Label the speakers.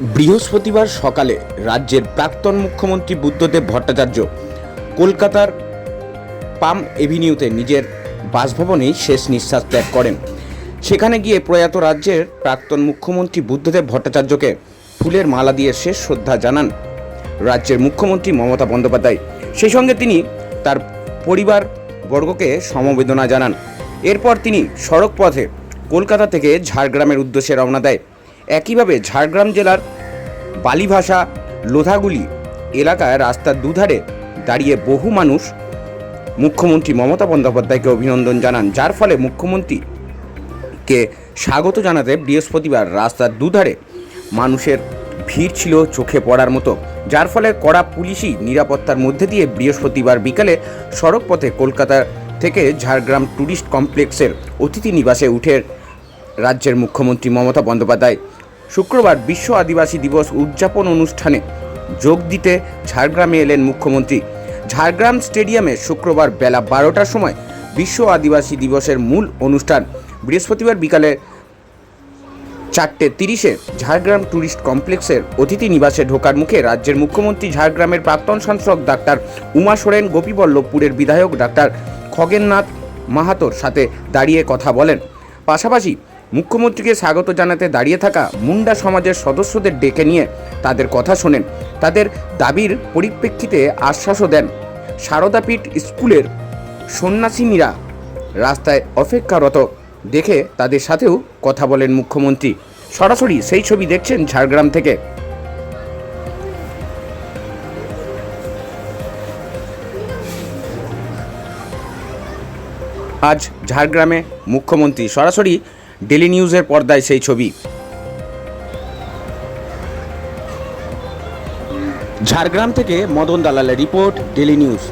Speaker 1: বৃহস্পতিবার সকালে রাজ্যের প্রাক্তন মুখ্যমন্ত্রী বুদ্ধদেব ভট্টাচার্য কলকাতার পাম এভিনিউতে নিজের বাসভবনেই শেষ নিঃশ্বাস ত্যাগ করেন। সেখানে গিয়ে প্রয়াত রাজ্যের প্রাক্তন মুখ্যমন্ত্রী বুদ্ধদেব ভট্টাচার্যকে ফুলের মালা দিয়ে শেষ শ্রদ্ধা জানান রাজ্যের মুখ্যমন্ত্রী মমতা বন্দ্যোপাধ্যায়। সেই সঙ্গে তিনি তার পরিবার বর্গকে সমবেদনা জানান। এরপর তিনি সড়ক পথে কলকাতা থেকে ঝাড়গ্রামের উদ্দেশ্যে রওনা দেয়। একইভাবে ঝাড়গ্রাম জেলার বালিভাষা লোধাগুলি এলাকায় রাস্তার দুধারে দাঁড়িয়ে বহু মানুষ মুখ্যমন্ত্রী মমতা বন্দ্যোপাধ্যায়কে অভিনন্দন জানান, যার ফলে মুখ্যমন্ত্রীকে স্বাগত জানাতে বৃহস্পতিবার রাস্তার দুধারে মানুষের ভিড় ছিল চোখে পড়ার মতো। যার ফলে কড়া পুলিশি নিরাপত্তার মধ্যে দিয়ে বৃহস্পতিবার বিকালে সড়ক পথে কলকাতা থেকে ঝাড়গ্রাম ট্যুরিস্ট কমপ্লেক্সের অতিথি নিবাসে উঠে রাজ্যের মুখ্যমন্ত্রী মমতা বন্দ্যোপাধ্যায় শুক্রবার বিশ্ব আদিবাসী দিবস উদযাপন অনুষ্ঠানে যোগ দিতে ঝাড়গ্রামে এলেন মুখ্যমন্ত্রী। ঝাড়গ্রাম স্টেডিয়ামে শুক্রবার বেলা বারোটার সময় বিশ্ব আদিবাসী দিবসের মূল অনুষ্ঠান। বৃহস্পতিবার বিকালে চারটে তিরিশে ঝাড়গ্রাম ট্যুরিস্ট কমপ্লেক্সের অতিথি নিবাসে ঢোকার মুখে রাজ্যের মুখ্যমন্ত্রী, ঝাড়গ্রামের প্রাক্তন সাংসদ ডাক্তার উমা সোরেন, গোপীবল্লভপুরের বিধায়ক ডাক্তার খগেননাথ মাহাতোর সাথে দাঁড়িয়ে কথা বলেন। পাশাপাশি মুখ্যমন্ত্রীকে স্বাগত জানাতে দাঁড়িয়ে থাকা মুন্ডা সমাজের সদস্যদের ডেকে নিয়ে তাদের কথা শোনেন। তাদের দাবির পরিপ্রেক্ষিতে আশ্বাসও দেন। সারদাপীঠ স্কুলের সন্ন্যাসিনীরা রাস্তায় অপেক্ষারত দেখে তাদের সাথেও কথা বলেন মুখ্যমন্ত্রী। সরাসরি সেই ছবি দেখছেন ঝাড়গ্রাম থেকে। আজ ঝাড়গ্রামে মুখ্যমন্ত্রী সরাসরি ডেলি নিউজের পর্দায় সেই ছবি। ঝাড়গ্রাম থেকে মদন দালালের রিপোর্ট ডেলি নিউজ।